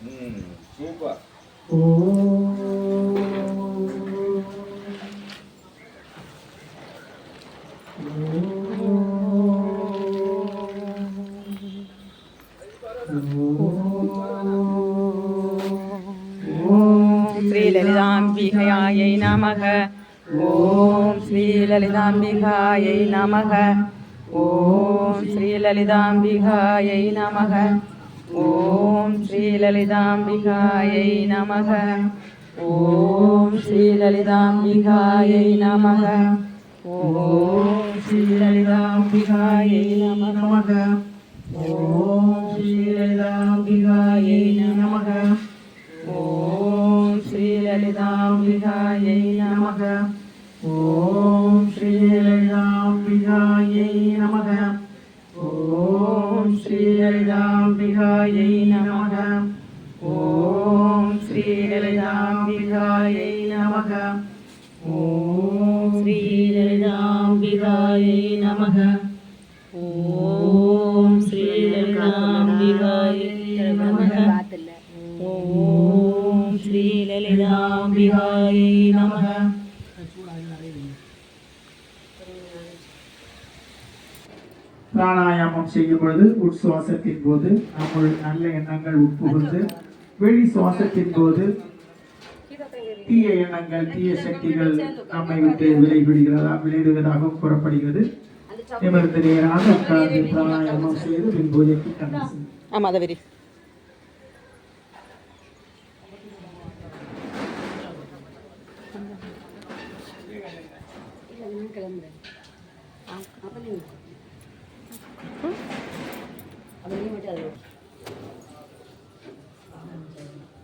Mm, super ஸ்ரீலலிதாம்பிகையாயை நமக. ஓம் ஸ்ரீலலிதாம்பிகாயை நமக. ஓம் ஸ்ரீலலிதாம்பிகாயை நமக. ॐ श्रीललिताम्बिकायै नमः ॐ श्रीललिताम्बिकायै नमः ॐ श्रीललिताम्बिकायै नमः ॐ श्रीललिताम्बिकायै नमः ॐ श्रीललिताम्बिकायै नमः ॐ श्री श्रीललिताम्बिकायै नमः ॐ श्रीललिताम्बिकायै नमः ॐ श्रीललिताम्बिकायै नमः ॐ श्रीललिताम्बिकायै नमः ॐ श्रीललिताम्बिकायै नमः பிராணாயாமம் செய்யும் பொழுது உட்சுவாசத்தின் போது நம்முள் நல்ல எண்ணங்கள் உட்புகுந்து வெளி சுவாசத்தின் போது தீய எண்ணங்கள் தீய சக்திகள் நம்மை விட்டு விளைவிடுகிறதா விளைவிடுவதாகவும் கூறப்படுகிறது. நிமிர்ந்து நேராக உட்கார்ந்து பிராணாயாமம் செய்து பின் பூஜைக்கு கண்ணு கிளம்புறேன் அப்போ நீங்கள்